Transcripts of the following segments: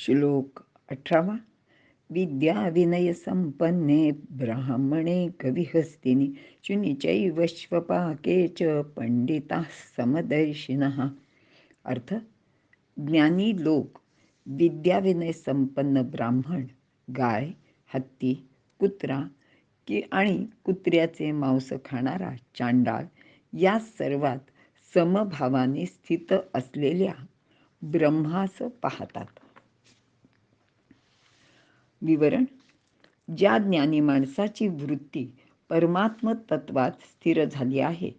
श्लोक अठरावा. विद्या विनय संपन्ने ब्राह्मणे कविहस्तिनी चुनिचैव श्वपाके च पंडिता समदर्शिन. अर्थ ज्ञानी लोक विद्याविनय संपन्न ब्राह्मण गाय हत्ती कुत्रा की आणि कुत्र्याचे मांस खाणारा चांडाळ या सर्वात समभावाने स्थित असलेल्या ब्रह्मास पाहतात. विवरण. ज्या ज्ञानी माणसाची वृत्ती परमात्म तत्वात स्थिर झाली आहे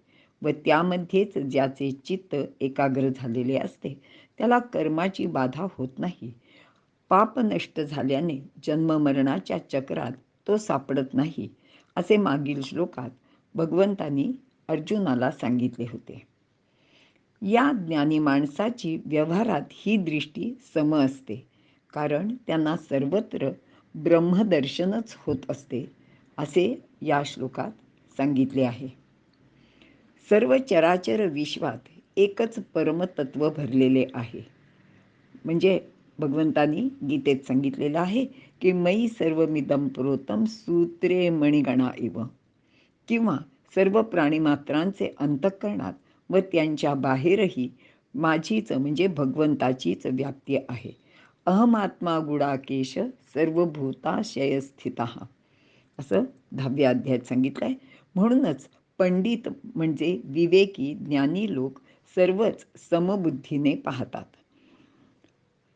व त्यामध्येच ज्याचे चित्त एकाग्र झालेले असते त्याला कर्माची बाधा होत नाही. पाप नष्ट झाल्याने जन्ममरणाच्या चक्रात तो सापडत नाही असे मागील श्लोकात भगवंतांनी अर्जुनाला सांगितले होते. या ज्ञानी माणसाची व्यवहारात ही दृष्टी सम असते कारण त्यांना सर्वत्र ब्रह्मदर्शनच होत असते असे या श्लोकात सांगितले आहे. सर्व चराचर विश्वात एकच परमतत्व भरलेले आहे. म्हणजे भगवंतानी गीतेत सांगितलेलं आहे की मयी सर्व मिदम पुरोतम सूत्रे मणिगणा इव. किंवा सर्व प्राणीमात्रांचे अंतःकरणात व त्यांच्या बाहेरही माझीच म्हणजे भगवंताचीच व्याप्ती आहे. अहमात्मा गुडाकेश सर्वभूताशय स्थित असं दहाव्या अध्यायात सांगितलं आहे म्हणूनच पंडित म्हणजे विवेकी ज्ञानी लोक सर्वच समबुद्धीने पाहतात.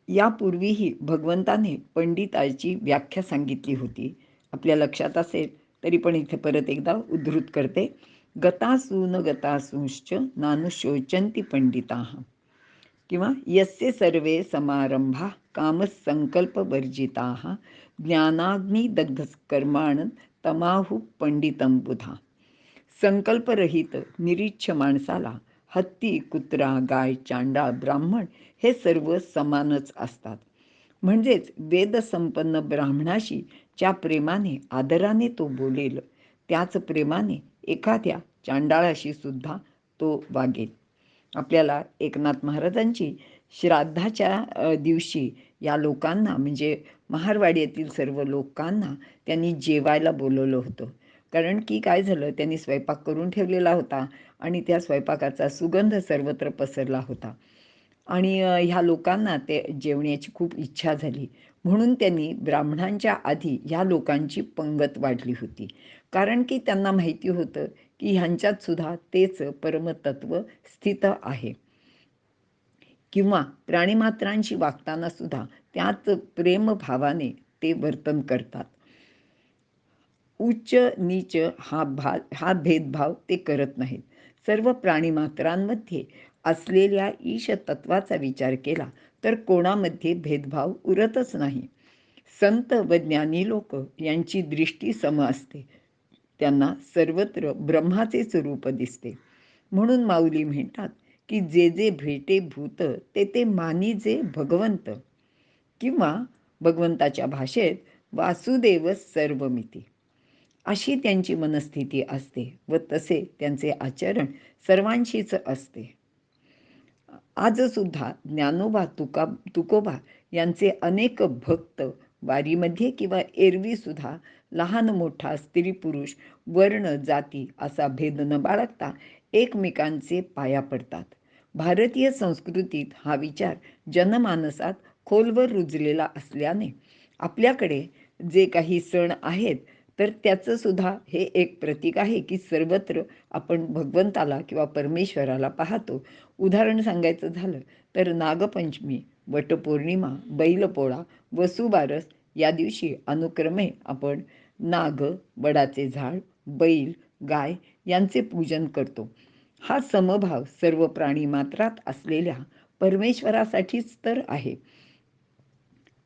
यापूर्वीही भगवंताने पंडिताची व्याख्या सांगितली होती. आपल्या लक्षात असेल तरी पण इथे परत एकदा उद्धृत करते. गतासून गतासूंश्च नानुशोचंती पंडिता. किंवा यस्य सर्वे समारंभा कामसंकल्पवर्जिता ज्ञानाग्निदग्धकर्माण तमाहु पंडितम बुधा। संकल्परहित निरीच्छ माणसाला हत्ती कुत्रा गाय चांडा ब्राह्मण हे सर्व समानच असतात. म्हणजेच वेदसंपन्न ब्राह्मणाशी ज्या प्रेमाने आदराने तो बोलेल त्याच प्रेमाने एखाद्या चांडाळाशी सुद्धा तो वागेल. आपल्याला एकनाथ महाराजांची श्राद्धाच्या दिवशी या लोकांना म्हणजे महारवाडी सर्व लोकांना त्यांनी जेवायला बोलवलं होतं. कारण की काय झालं त्यांनी स्वयंपाक करून ठेवलेला होता आणि त्या स्वयंपाकाचा सुगंध सर्वत्र पसरला होता. आणि ह्या लोकांना ते जेवण्याची खूप इच्छा झाली. म्हणून त्यांनी ब्राह्मणांच्या आधी ह्या लोकांची पंगत वाढली होती. कारण की त्यांना माहिती होतं की ह्यांच्यात सुद्धा तेच परमतत्व स्थित आहे. किंवा प्राणीमात्रांशी वागताना सुद्धा त्याच प्रेमभावाने ते वर्तन करतात. उच्च नीच हा भा हा भेदभाव ते करत नाहीत. सर्व प्राणीमात्रांमध्ये असलेल्या ईश तत्वाचा विचार केला तर कोणामध्ये भेदभाव उरतच नाही. संत व ज्ञानी लोक यांची दृष्टी सम असते. त्यांना सर्वत्र ब्रह्माचेच रूप दिसते. म्हणून माऊली म्हणतात की जे जे भेटे भूत ते ते मानी जे भगवंत. किंवा भगवंताच्या भाषेत वासुदेव सर्वमिती. अशी त्यांची मनस्थिती असते व तसे त्यांचे आचरण सर्वांशीच असते. आजसुद्धा ज्ञानोबा तुका तुकोबा यांचे अनेक भक्त वारीमध्ये किंवा एरवीसुद्धा लहान मोठा स्त्री पुरुष वर्ण जाती असा भेद न बाळगता एकमेकांचे पाया पडतात. भारतीय संस्कृतीत हा विचार जनमानसात खोलवर रुजलेला असल्याने आपल्याकडे जे काही सण आहेत तर त्याचं सुद्धा हे एक प्रतीक आहे की सर्वत्र आपण भगवंताला किंवा परमेश्वराला पाहतो. उदाहरण सांगायचं झालं तर नागपंचमी वटपौर्णिमा बैलपोळा वसुबारस या दिवशी अनुक्रमे आपण नाग वडाचे झाड बैल गाय यांचे पूजन करतो. हा समभाव सर्व प्राणी मात्रात असलेल्या परमेश्वरासाठीच तर आहे.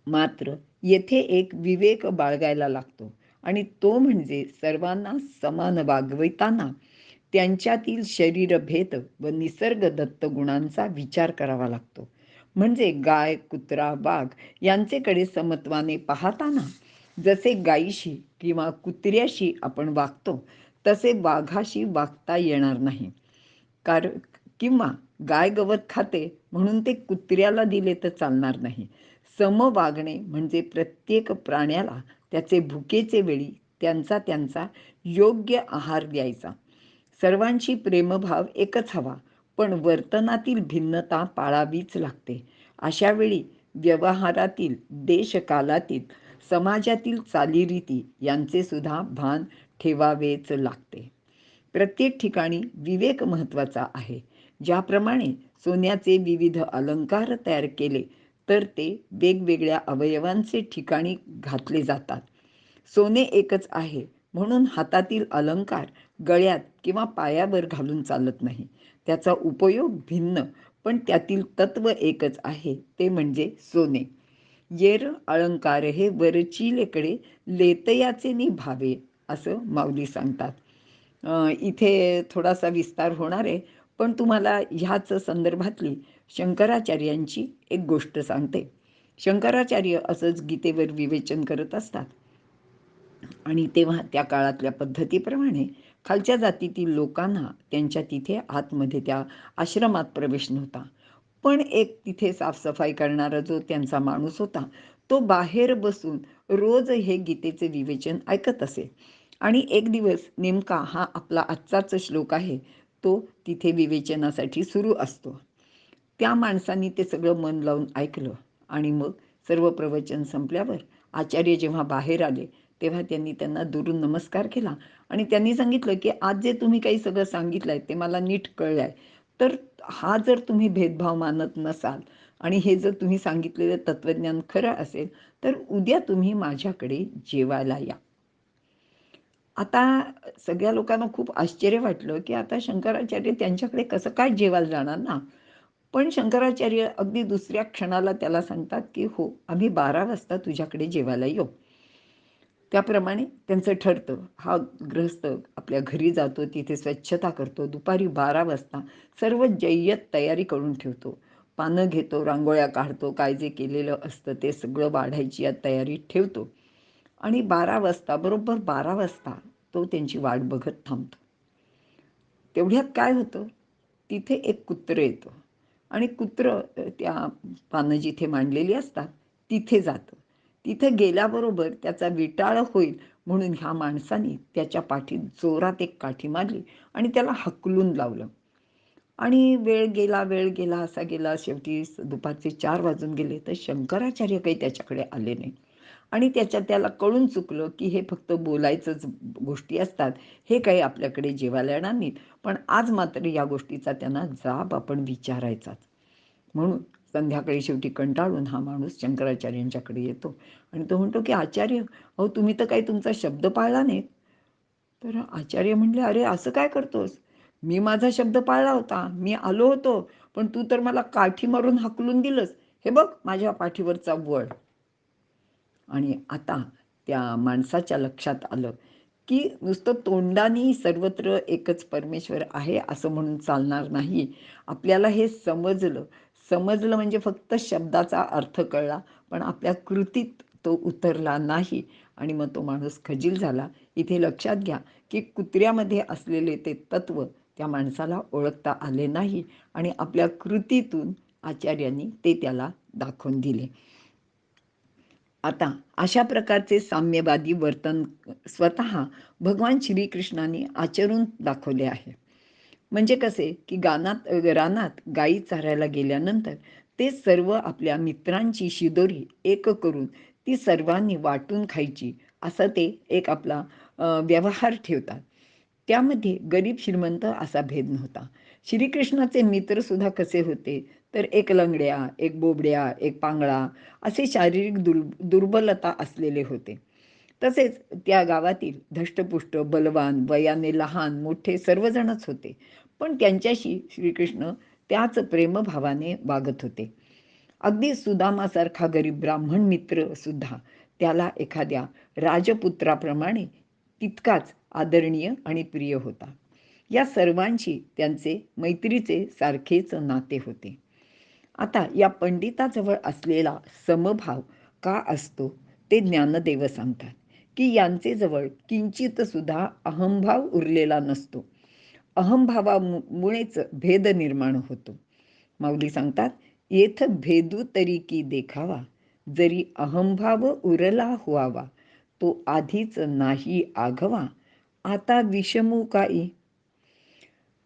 मात्र येथे एक विवेक बाळगायला लागतो आणि तो म्हणजे सर्वांना समान वागविताना त्यांच्यातील शरीरभेद व निसर्ग दत्त गुणांचा विचार करावा लागतो. म्हणजे गाय कुत्रा वाघ यांचेकडे समत्वाने पाहताना जसे गायीशी किंवा कुत्र्याशी आपण वागतो तसे वाघाशी वागता येणार नाही. कार किंवा गाय गवत खाते म्हणून ते कुत्र्याला दिले तर चालणार नाही. सम वागणे म्हणजे प्रत्येक प्राण्याला त्याचे भुकेचे वेळी त्यांचा त्यांचा योग्य आहार द्यायचा. सर्वांशी प्रेमभाव एकच हवा पण वर्तनातील भिन्नता पाळावीच लागते. अशावेळी व्यवहारातील देशकालातील समाजातील चालीरीती यांचे सुद्धा भान ठेवावेच लागते. प्रत्येक ठिकाणी विवेक महत्त्वाचा आहे. ज्याप्रमाणे सोन्याचे विविध अलंकार तयार केले तर ते वेगवेगळ्या अवयवांचे ठिकाणी घातले जातात. सोने एकच आहे म्हणून हातातील अलंकार गळ्यात किंवा पायावर घालून चालत नाही. त्याचा उपयोग भिन्न पण त्यातील तत्व एकच आहे ते म्हणजे सोने. येर अलंकार हे वरचिलेकडे लेतयाचे निभावे असं माऊली सांगतात. इथे थोडासा विस्तार होणार आहे पण तुम्हाला ह्याच संदर्भातली शंकराचार्यांची एक गोष्ट सांगते. शंकराचार्य असंच गीतेवर विवेचन करत असतात. आणि तेव्हा त्या काळातल्या पद्धतीप्रमाणे खालच्या जातीतील लोकांना त्यांच्या तिथे आतमध्ये त्या आश्रमात प्रवेश नव्हता. पण एक तिथे साफसफाई करणारा जो त्यांचा माणूस होता तो बाहेर बसून रोज हे गीतेचे विवेचन ऐकत असे. आणि एक दिवस नेमका हा आपला आजचाच श्लोक आहे तो तिथे विवेचनासाठी सुरू असतो. त्या माणसांनी ते सगळं मन लावून ऐकलं आणि मग सर्व प्रवचन संपल्यावर आचार्य जेव्हा बाहेर आले तेव्हा त्यांनी त्यांना दुरून नमस्कार केला आणि त्यांनी सांगितलं की आज जे तुम्ही काही सगळं सांगितलं आहे ते मला नीट कळलं आहे तर हा जर तुम्ही भेदभाव मानत नसाल आणि हे जर तुम्ही सांगितलेलं तत्वज्ञान खरं असेल तर उद्या तुम्ही माझ्याकडे जेवायला या. आता सगळ्या लोकांना खूप आश्चर्य वाटलं की आता शंकराचार्य त्यांच्याकडे कसं काय जेवायला जाणार ना? पण शंकराचार्य अगदी दुसऱ्या क्षणाला त्याला सांगतात की हो आम्ही बारा वाजता तुझ्याकडे जेवायला येऊ. त्याप्रमाणे त्यांचं ठरतं. हा ग्रहस्थ आपल्या घरी जातो तिथे स्वच्छता करतो दुपारी बारा वाजता सर्व जय्यत तयारी करून ठेवतो. पानं घेतो रांगोळ्या काढतो काय जे केलेलं असतं ते सगळं वाढायची या तयारीत ठेवतो. आणि बारा वाजता बरोबर बारा वाजता तो त्यांची वाट बघत थांबतो. तेवढ्यात काय होतं? तिथे एक कुत्रं येतं. आणि कुत्रं त्या पानं जिथे मांडलेली असतात तिथे जातं. तिथे गेल्याबरोबर त्याचा विटाळ होईल म्हणून ह्या माणसाने त्याच्या पाठीत जोरात एक काठी मारली आणि त्याला हकलून लावलं. आणि वेळ गेला वेळ गेला असा गेला. शेवटी दुपारचे चार वाजून गेले तर शंकराचार्य काही त्याच्याकडे आले नाही. आणि त्याच्या त्याला कळून चुकलं की हे फक्त बोलायचंच गोष्टी असतात. हे काही आपल्याकडे जेवायला येणार नाहीत. पण आज मात्र या गोष्टीचा त्यांना जाब आपण विचारायचाच. म्हणून संध्याकाळी शेवटी कंटाळून हा माणूस शंकराचार्यांच्याकडे येतो. आणि तो म्हणतो की आचार्य अहो तुम्ही तर काही तुमचा शब्द पाळला नाही तर आचार्य म्हणले अरे असं काय करतोस? मी माझा शब्द पाळला होता. मी आलो होतो पण तू तर मला काठी मारून हाकलून दिलंस. हे बघ माझ्या पाठीवरचा वड आणि आता त्या माणसाच्या लक्षात आलं की नुसतं तोंडाने सर्वत्र एकच परमेश्वर आहे असं म्हणून चालणार नाही. आपल्याला हे समजलं. समजलं म्हणजे फक्त शब्दाचा अर्थ कळला पण आपल्या कृतीत तो उतरला नाही. आणि मग तो माणूस खजील झाला. इथे लक्षात घ्या की कुत्र्यामध्ये असलेले ते तत्व त्या माणसाला ओळखता आले नाही आणि आपल्या कृतीतून आचार्यांनी ते त्याला दाखवून दिले. आता अशा प्रकारचे साम्यवादी वर्तन स्वतः भगवान श्रीकृष्णाने आचरून दाखवले आहे. म्हणजे कसे की गानात रानात गायी चारायला गेल्यानंतर ते सर्व आपल्या मित्रांची शिदोरी एक करून ती सर्वांनी वाटून खायची असं ते एक आपला व्यवहार ठेवतात. त्यामध्ये गरीब श्रीमंत असा भेद नव्हता. श्रीकृष्णाचे मित्रसुद्धा कसे होते? तर एक लंगड्या एक बोबड्या एक पांगळा असे शारीरिक दुर् दुर्बलता असलेले होते. तसेच त्या गावातील धष्टपुष्ट बलवान वयाने लहान मोठे सर्वजणच होते. पण त्यांच्याशी श्रीकृष्ण त्याच प्रेमभावाने वागत होते. अगदी सुदामासारखा गरीब ब्राह्मण मित्र सुद्धा त्याला एखाद्या राजपुत्राप्रमाणे तितकाच आदरणीय आणि प्रिय होता. या सर्वांशी त्यांचे मैत्रीचे सारखेच नाते होते. आता या पंडिताजवळ असलेला समभाव का असतो ते ज्ञानदेव सांगतात. की यांचे जवळ किंचित सुद्धा अहंभाव उरलेला नसतो. अहंभावामुळेच भेद निर्माण होतो. माऊली सांगतात येथ भेदू तरी की देखावा. जरी अहंभाव उरला व्हावा तो आधीच नाही आघवा. आता विषमू काही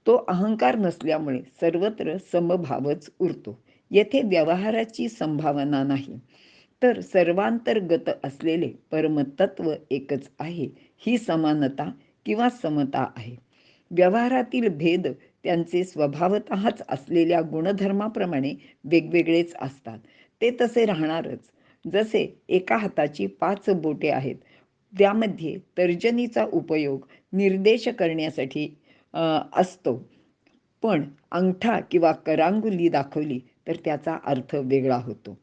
तो अहंकार नसल्यामुळे सर्वत्र समभावच उरतो. येथे व्यवहाराची संभावना नाही. तर सर्वांतर्गत असलेले परमतत्व एकच आहे. ही समानता किंवा समता आहे. व्यवहारातील भेद त्यांचे स्वभावतःच असलेल्या गुणधर्माप्रमाणे वेगवेगळेच असतात. ते तसे राहणारच. जसे एका हाताची पाच बोटे आहेत त्यामध्ये तर्जनीचा उपयोग निर्देश करण्यासाठी असतो. पण अंगठा किंवा करांगुली दाखवली तर त्याचा अर्थ वेगळा होतो.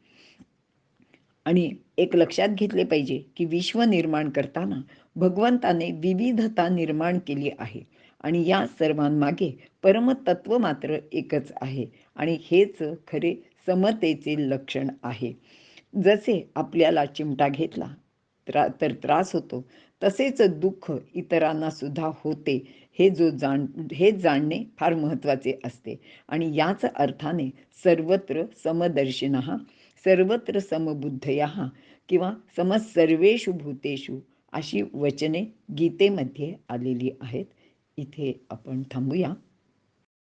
आणि एक लक्षात घेतले पाहिजे की विश्व निर्माण करताना भगवंताने विविधता निर्माण केली आहे. आणि या सर्वांमागे परमतत्व मात्र एकच आहे. आणि हेच खरे समतेचे लक्षण आहे. जसे आपल्याला चिमटा घेतला त्रा तर त्रास होतो तसेच दुःख इतरांना सुद्धा होते हे जो जाण हे जाणणे फार महत्त्वाचे असते. आणि याच अर्थाने सर्वत्र समदर्शिन सर्वत्र समबुद्धया किंवा समसर्वेषु भूतेषु अशी वचने गीतेमध्ये आलेली आहेत. इथे आपण थांबूया.